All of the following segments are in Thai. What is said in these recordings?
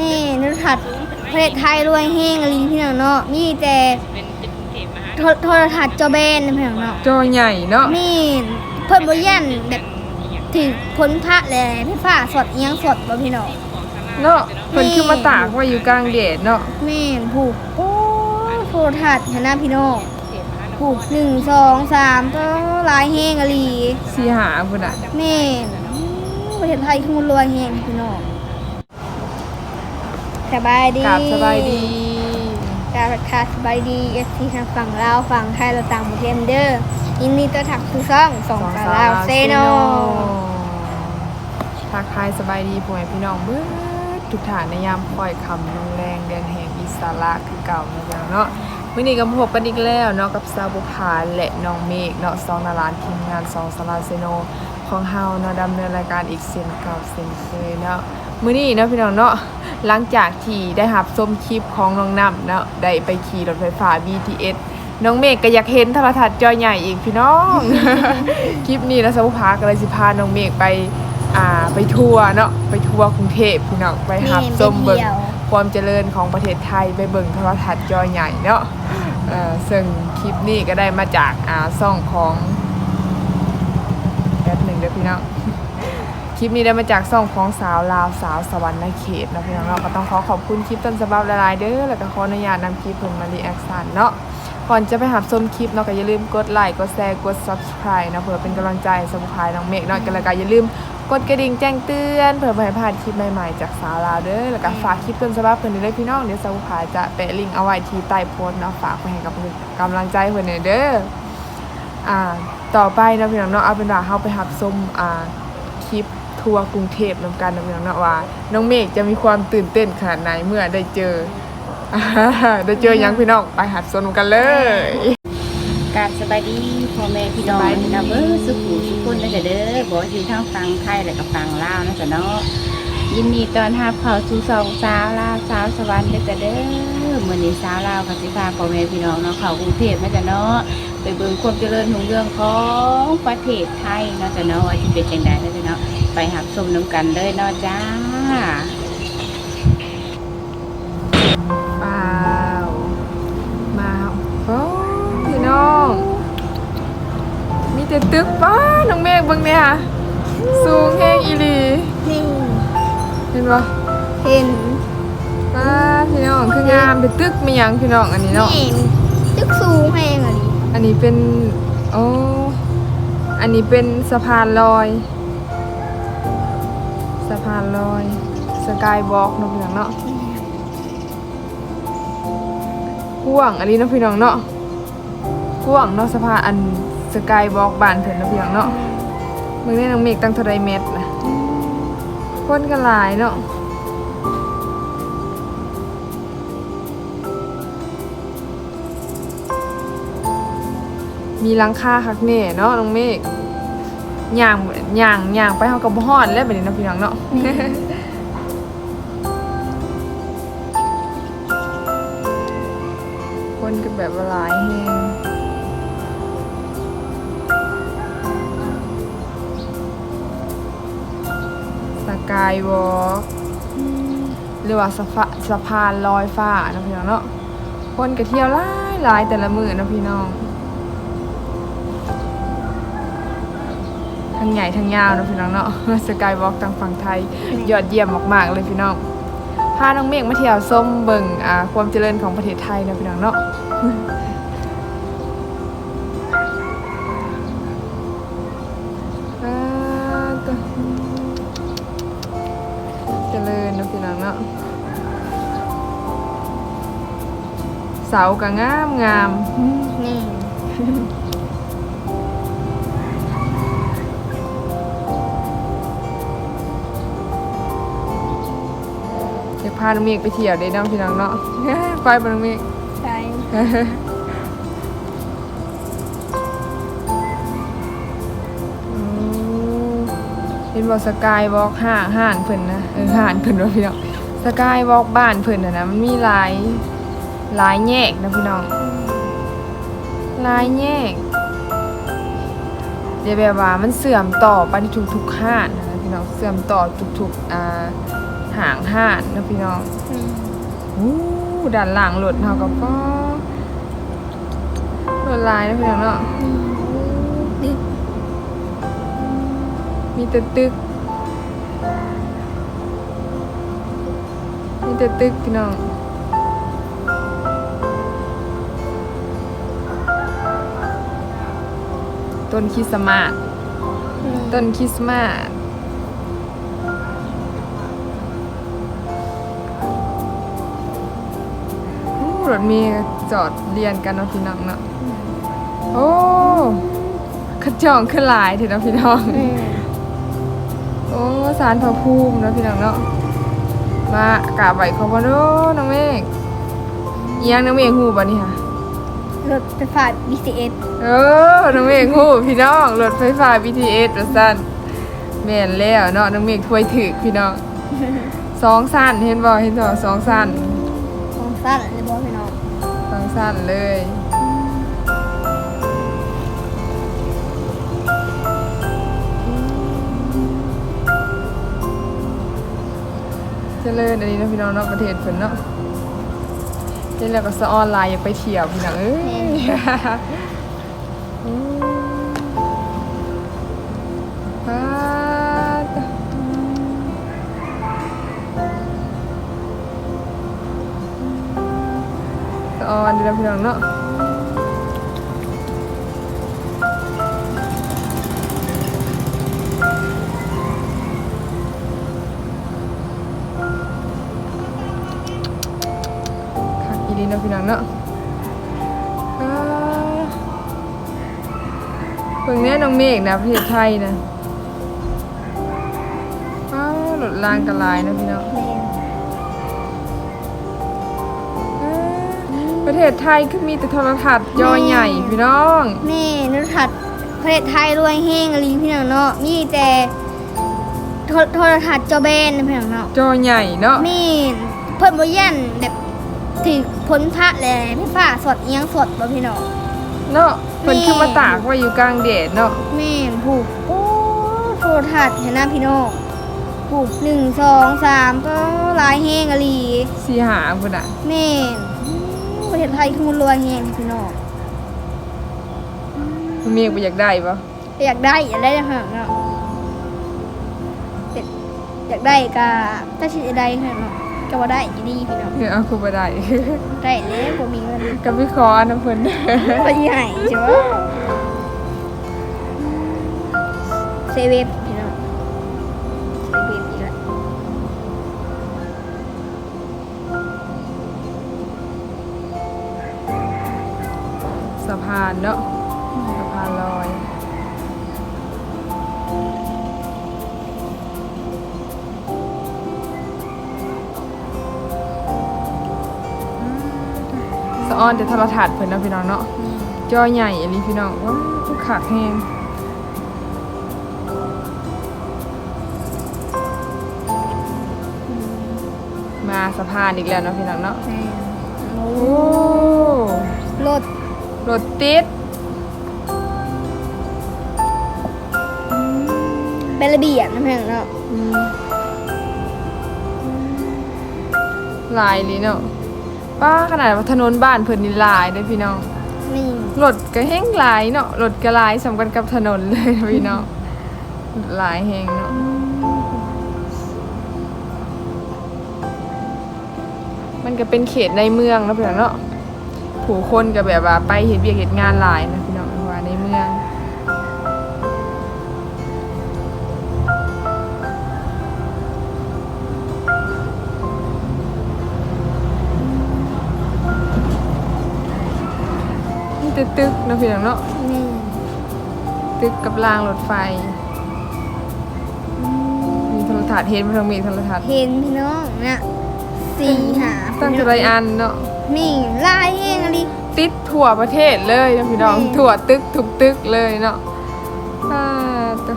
นี่นุทัศน์ประเทศไทยรวยแห้งอลีพี่น้องเนาะมีแต่เป็นเป็นกรุงเทพมหานโทโทรทัศน์จอแบนนะพี่น้องเนาะจอใหญ่เนาะนี่เพิ่นบ่ยันแบบถึงพ้นพระแลไฟฟ้าสดอิหยังสดบ่พี่น้องเนาะเพิ่นคือมาตากไว้อยู่กลางแดดเนาะแม่นผูกโอ้ยโทรทัศน์เห็นหน้าพี่น้องเทพมหานครผูกหนึ่งสองสามก็หลายแห้งอลีสีหาพุ่นน่ะแม่นอื้อประเทศไทยคือมันรวยแห้งพี่น้อง สบายดีกราบสบายดีกราบค่ะสบายดีเอฟซีทางฝั่งลาวฝั่งไทยเราต่างประเทศเด้อยินดีต้อนรับสู่ช่องส่งสารลาวเซโนทักทายสบายดีพ่อแม่พี่น้องเบิดทุกฐานในยามปล่อยคำลงแรงเดือนแห่งอิสระคือเก่าเนาะพี่น้องเนาะมื้อนี้ก็พบกันอีกแล้วเนาะกับซาวบุพานและน้องเมฆเนาะสองนาลานทีมงานสองสลาเซโนของเฮาเนาะดำเนินรายการอีกเส้นเก่าเส้นเคยเนาะมื้อนี้เนาะพี่น้องเนาะ หลังจากที่ได้รับชมคลิปของน้องน้ำเนาะได้ไปขี่รถไฟฟ้า BTS น้องเมฆก็อยากเห็นโทรทัศน์จอใหญ่อีกพี่น้อง คลิปนี้นะสาวพาก็เลยสิพาน้องเมฆไปอ่าไปทัวร์เนาะไปทัวร์กรุงเทพพี่น้องไปหับนี่ชมเบิ่งความเจริญของประเทศไทยไปเบิ่งโทรทัศน์จอใหญ่เนาะเอ่อซึ่งคลิปนี้ก็ได้มาจากอ่าซ่องของแป๊บหนึ่งเด้อพี่น้อง ลิปนี้ได้มาจากซองของสาวลาวสาวสวรรค์นเขตนะพี่น้องเนาก็ต้องขอขอบคุณคลิปต้นฉบับหลายๆเด้อแล้วก็ขออนุญาตนำคลิปเพิ่นมารีแอคชั่นเนาะก่อนจะไปหาชมคลิปเนาะก็อย่าลืมกดไลค์กดแชร์กด subscribe นะเพื่อเป็นกำลังใจสมุพายน้องเมฆเนาะกันแล้วก็อย่าลืมกดกระดิ่งแจ้งเตือนเพื่อไม่ให้พลาดคลิปใหม่ๆจากสาวลาวเด้อแล้วก็ฝากคลิปต้นฉบับเพิ่นด้วยพี่น้องเดี๋ยวสมุพายจะแปะลิงก์เอาไว้ที่ใต้โพสต์เนาะฝากไปให้กับกำลังใจเพิ่นหน่อยเด้ออ่าต่อไปนะพี่น้องเนาะเอาเป็นว่าเฮาไปหับชมอ่าคลิป ทัวร์กรุงเทพนำกันเนาะพี่น้องนะว่า น้องเมฆจะมีความตื่นเต้นขนาดไหนเมื่อได้เจอได้เจอยังพี่น้องไปหัดชมกันเลยกาบสบายดีพ่อแม่พี่น้องนะเบอร์สุขุสุขคนนะจ๊ะเด้อบอกอยู่ทั้งฟังไทยและก็ฟังลาวนะจ๊ะเนาะยินดีตอนรับเข้าสู่สองสาวลาวสาวสวรรค์เด้อจ้ะเด้อมื้อนี้สาวลาวกับสิพาพ่อแม่พี่น้องเนาะเข้ากรุงเทพนะจ๊ะเนาะไปเบิ่งความเจริญรุ่งเรืองของประเทศไทยนะจ๊ะเนาะว่าสิเป็นจังไดนะจ๊ะเนาะ ไปหับชมนํกันเลยเนาะจ้าเปล่ามาโอ้พี่น้อง มีแต่ตึกป้าน้องเมฆเบิ่งเนี่ยค่ะสูงแห้งอีหลีนี่เห็นปะเห็นป้าพี่น้องคืองามแต่ตึกมีหยังพี่น้องอันนี้เนาะนี่ตึกสูงแห้งอลีอันนี้เป็นโอ้อันนี้เป็นสะพานลอยสะพานลอยสกายวอล์กนาะพี่น้องเนาะกว้างอันนี้นาะพี่น้องเนาะกว้างเนาะสะพานอันสกายวอล์กบานเพิ่นนาะพี่น้องเนาะมื่อนี้น้องเมฆตั้งเท่าไรเมตรนะคนก็หลายเนาะมีลังคาคักแน่เนาะน้องเมฆ ย่างย่างย่างไปเฮาก็บ่ฮอดแล้วบัดนี้เนาะพี่น้องเนาะคนก็แบบว่าหลายแฮงสกายวอล์กหรือว่าสะพะสะพานลอยฟ้าเนาะพี่น้องเนาะคนก็เที่ยวหลายหลายแต่ละมื้อเนาะพี่น้อง ทั้งใหญ่ทั้งยาวนะพี่น้องเนาะสกายวอล์กทางฝั่งไทยยอดเยี่ยมมากๆเลยพี่น้องพาน้องเมฆมาเที่ยวส้มเบิ่งอ่าความเจริญของประเทศไทยนะพี่น้องเนาะอ่าวเจริญนะพี่น้องเนาะเสาก็งามงามนี่ากพาน้องเมฆไปเที่ยวได้เนาะพี่น้องเนาะ ไปบ่น้องเมฆใช่อืมเห็นบอกสกายวอล์กห้างห้างเพิ่นนะเออห้างเพิ่นว่าพี่น้องสกายวอล์กบ้านเพิ่นนะนะมันมีหลายหลายแยกนะพี่น้องหลายแยกเดี๋ยวแบบว่ามันเสื่อมต่อไปในทุกห้างนะพี่น้องเสื่อมต่อทุกๆอ่า ห่างห้านนะพี่น้องอืมอู้ด้านหลังรถเฮาก็ป้อรถลายนะพี่น้องเนาะอืมนี่มีแต่ตึกมีแต่ตึกพี่น้องต้นคริสต์มาสอืมต้นคริสต์มาส รถเมีจอดเรียนกันเนาะพี่น้องเนาะโอ้ขจองขึ้นหลายเถอะเนาะพี่น้องอืมโอ้สารพระภูมิเนาะพี่น้องเนาะมากราบไหวขอบพระโน้น้องเมฆอิหยังน้องเมฆหูบ่นี่ค่ะรถไฟฟ้า BTS เออ น้องเมฆหูพี่น้อง รถไฟฟ้า BTS รถสั้นแม่นแล้วเนาะ น้องเมฆถวยถึกพี่น้องสองสั้นเห็นบ่เห็นบ่สองสั้นของ สั้นเลยบอกพี่น้องสองสั้นเลยเจริญอันนี้เนาะพี่น้องเนาะประเทศเพิ่นเนาะเล่นแล้วก็สะออนไลน์อยากไปเที่ยวพี่น้องเอ้ย ออนดีนะพี่น้องเนาะคักอีดีนะพี่น้องเนาะอ่าเพิ่งแน่น้องเมฆนะประเทศไทยนะอ้าวรถรางกระลายนะพี่น้อง ประเทศไทยคือมีแต่โทรทัศน์จอใหญ่พี่น้อง แม่นรทัดประเทศไทยรวยแห้งอลีพี่น้องเนาะมีแต่โทรโทรทัศน์จอแบนนะพี่น้องเนาะจอใหญ่เนาะแม่นเพิ่นบ่ยันแบบถือพ้นพระแหละพี่ฟ้าสดเอียงสดบ่พี่น้องเนาะเพิ่นคือมาตากไว้อยู่กลางแดดเนาะแม่นผูกโอ้โทรทัศน์เห็นหน้าพี่น้องผูกหนึ่งสองสามก็หลายแห้งอลีสีหาพุ่นน่ะแม่น ประเทศไทยคือมันรวยแห้งพี่น้องเมียบ่อยากได้ปะอยากได้อยากได้จังหากเนาะอยากอยากได้ก็ถ้าสิได้เนาะก็บ่ได้อยู่ดีพี่น้องเออเอาคือบ่ได้ได้แล้วบ่มีเงินกับพี่คอน้ำเพิ่นบ่ใหญ่ใช่บ่เซเว่นานเนาะสะพานลอยสะออนแต่โทรทัศน์เพิ่นเนาะพี่น้องเนาะจอใหญ่อันนี้พี่น้องว้าวคือขากแห้งมาสะพานอีกแล้วเนาะพี่น้องเนาะแม่นโอ้โอ้รถ รถติด เป็นระเบียบนะเพื่อนเนาะอืมหลายเลยเนาะป้าขนาดว่าถนนบ้านเพิ่นนี่หลายเด้อพี่น้องนี่รถก็แห้งหลายเนาะรถก็หลายสำคัญกับถนนเลยนะพี่น้องหลายแห้งเนาะมันก็เป็นเขตในเมืองเนาะพี่น้องเนาะ ผู้คนก็แบบว่าไปเห็นเวียกเห็นงานหลายนะพี่น้องว่าในเมืองมีแต่ตึกเนาะพี่น้องเนาะนี่ตึกกับรางรถไฟ มีโทรทัศน์เห็นมาทางมีโทรทัศน์เห็นพี่น้องนะสี่หาตั้งแต่ไรอันเนาะ นี่ลายเองอะไรติดทั่วประเทศเลยนะพี่น้องอืมทั่วตึกทุกตึกเลยเนาะอ่าตัว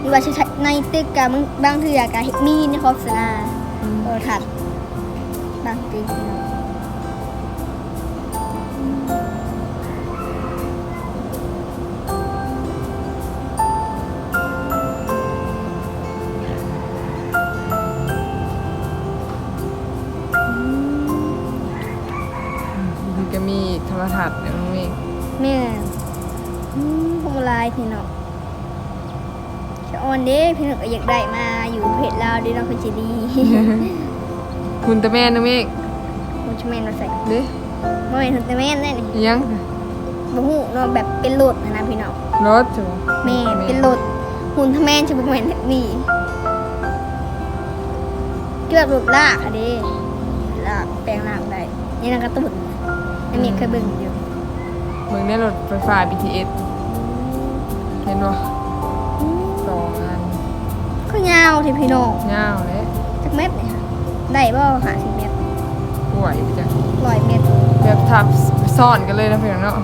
หรือว่าใช้ในตึกกับบางบางเถื่อกับมีในโฆษณาโทรทัศน์บางตึกพี่น้อง พี่น้องจะออนเด้พี่น้องก็อยากได้มาอยู่เพจลาวเด้เน้องเพิ่นสิดีคุณตะแม่น้องเมฆคุณชแม่นว่าใส่เด้บ่แม่นคุณแต่แม่นได้นี่อิหยังบ่ฮู้เนาะแบบเป็นโหลดนะนะพี่น้องรถจ้ะแม่เป็นโหลดหุ่นทแม่นจะบ่แม่นแบบนี้เกือบหลุดลากค่ะเด้ลากแปลงลากได้นี่นั่นกระตุ้นอันนี้เคยเบิ่งอยู่เมืองในรถไฟฟ้า BTS เห็นบ่สองอันก็ยาวที่พี่น้องยาวเลยจักเม็ดเนี่ยค่ะได้บ่50เม็ดป่วยไปจ้ะ100เม็ดแบบทับซ่อนกันเลยนะเพื่อนเนาะ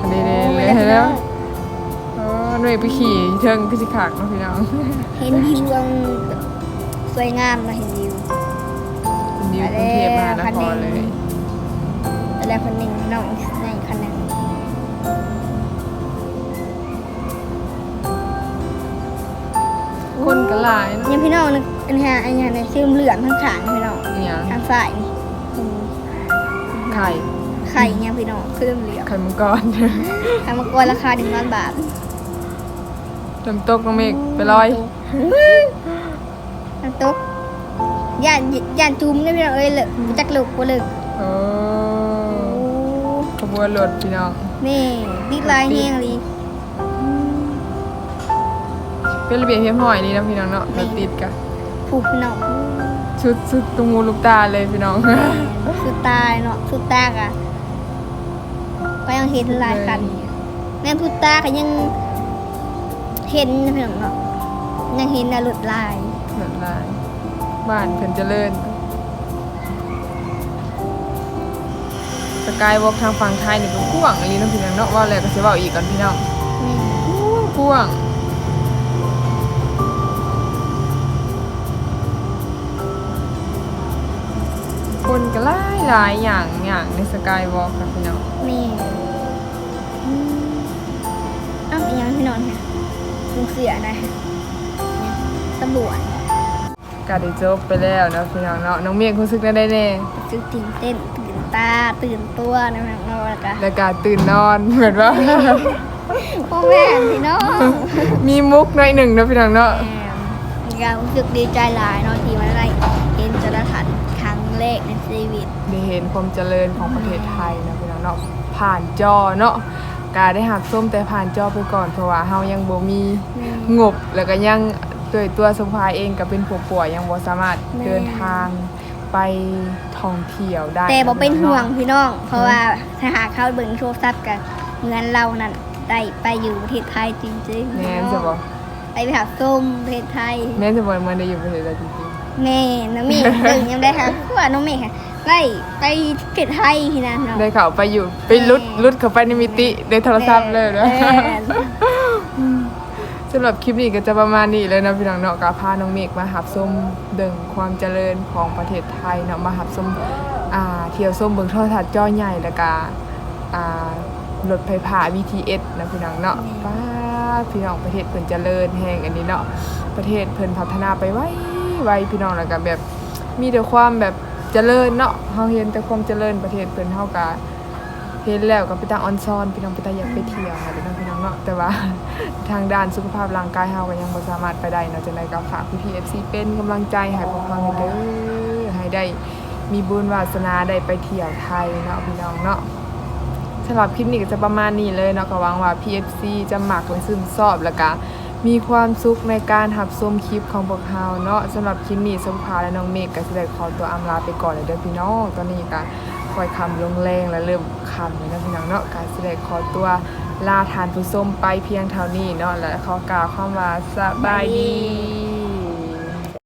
อันนี้เลยเลยแล้วอ๋อหน่วยไปขี่เทิงคือสิขากเนาะพี่น้องเห็นวิวอันสวยงามนะเห็นวิว เป็นวิวกรุงเทพมหานครเลยแล้วคนหนึ่งน้องอีกในคันหนึ่ง คนก็หลายเนาะยังพี่น้องนึกอันนี้ฮะอันนี้ฮะในชื่อเหลืองข้างขางๆพี่น้องอหย่างข้างซ้ายนี่อืมไข่ไข่เนี่ยพี่น้องคือเหลืองไข่มังกรไข่มังกรราคาหนึ่งล้านบาทน้ำตกน้องเมฆไปลอยน้ำตกย่านย่านจุ้มเนี่ยพี่น้องเอ้ยเลยจักลูกกูเลยโอ้ขบวนรถพี่น้องนี่บิ๊กไลน์แห้งเล เป็นระเบียบเรียบร้อยนี่นะพี่น้องเนาะรถติดกะผูกพี่น้องชุดสุดตุงหูลูกตาเลยพี่น้องสุดตายเนาะสุดตากะก็ยังเห็นหลายคันแม่นสุดตาก็ยังเห็นนะพี่น้องเนาะยังเห็นนะหลุดลายเหมือนลาย บ้านเพิ่นเจริญสกายวอล์กทางฝั่งไทยนี่ก็กว้างอันนี้นาะพี่น้องเนาะว่าแล้วก็สิเว้าอีกกันพี่น้องนี่กว้าง ก็หลายหลายอย่างอย่างในสกายวอล์กค่ะพี่น้องนี่อืมอ้าวอีกอยังพี่น้องเนี่ยลุงเสียนะเนี่ยตำรวจก็ได้จบไปแล้วเนาะพี่น้องเนาะน้องเมียงรู้สึกได้แน่จึงตื่นเต้นตื่นตาตื่นตัวนะพี่น้องแล้วก็แล้วก็ตื่นนอนเหมือนว่า พ่อแม่พี่น้องมีมุกหน่อยหนึ่งเนาะพี่น้องเนาะแหมอยากรู้สึกดีใจหลายเนาะที่มาได้เห็นจรหัสครั้งแรกในชีวิต ได้เห็นความเจริญของประเทศไทยเนาะพี่น้องเนาะผ่านจอเนาะกาได้หักส้มแต่ผ่านจอไปก่อนเพราะว่าเฮายังบ่มีงบแล้วก็ยังตัวตัวสมภายเองก็เป็นผู้ป่วยยังบ่สามารถเดินทางไปท่องเที่ยวได้แต่บ่เป็นห่วงาะพี่น้อง เพราะว่าถ้าหากเข้าเบิ่งโทรศัพท์กันเหมือนเรานั่นได้ไปอยู่ประเทศไทยจริงๆแม่นจะบ่ไปไปหาส้มประเทศไทยแม่นจะบ่มันได้อยู่ประเทศไทยจริง แม่น้องเมฆเบิ่งยังได้ค่ะคือว่าน้องเมฆค่ะได้ไปประเทศไทยที่นั่นเนาะๆได้เข้าไปอยู่ไปลุดลุดเข้าไปในมิติในโทรศัพท์เลยเนาะแม่นสำหรับคลิปนี้ก็จะประมาณนี้เลยนะพี่น้องเนาะกาพาน้องเมฆมาหับส้มเดิงความเจริญของประเทศไทยเนาะมาหับส้มอ่าเที่ยวส้มเบิ่งโทรทัศน์จอใหญ่แล้วก็อ่ารถไฟฟ้า BTS นะพี่น้องเนาะป้าดพี่น้องประเทศเพิ่นเจริญแห่งอันนี้เนาะประเทศเพิ่นพัฒนาไปไว ไวพี่น้องแล้วก็แบบมีแต่ความแบบเจริญเนาะเฮาเห็นแต่ความเจริญประเทศเพิ่นเฮาก็เห็นแล้วก็ไปตาออนซอนพี่น้องไปตาอยากไปเที่ยวค่ะพี่น้องพี่น้องเนาะแต่ว่าทางด้านสุขภาพร่างกายเฮาก็ยังบ่สามารถไปได้เนาะจังได๋ก็ฝากพี่ๆ FC เป็นกำลังใจให้พวกเราเด้อให้ได้มีบุญวาสนาได้ไปเที่ยวไทยเนาะพี่น้องเนาะสำหรับคลิปนี้ก็จะประมาณนี้เลยเนาะก็หวังว่า PFC จะหมักและซึมซอบแล้วก็ มีความสุขในการหับชมคลิปของพวกเราเนาะสำหรับคลิปนี้สมภาและน้องเมฆก็จะได้ขอตัวอำลาไปก่อนเลยเด้อพี่น้อง ตอนนี้ก็คอยคำลงแรงและเริ่มคำเลยนะพี่น้องเนาะการแสดงขอตัวลาทานผู้ส้มไปเพียงเท่านี้เนาะและขอกล่าวคำว่าสบายดี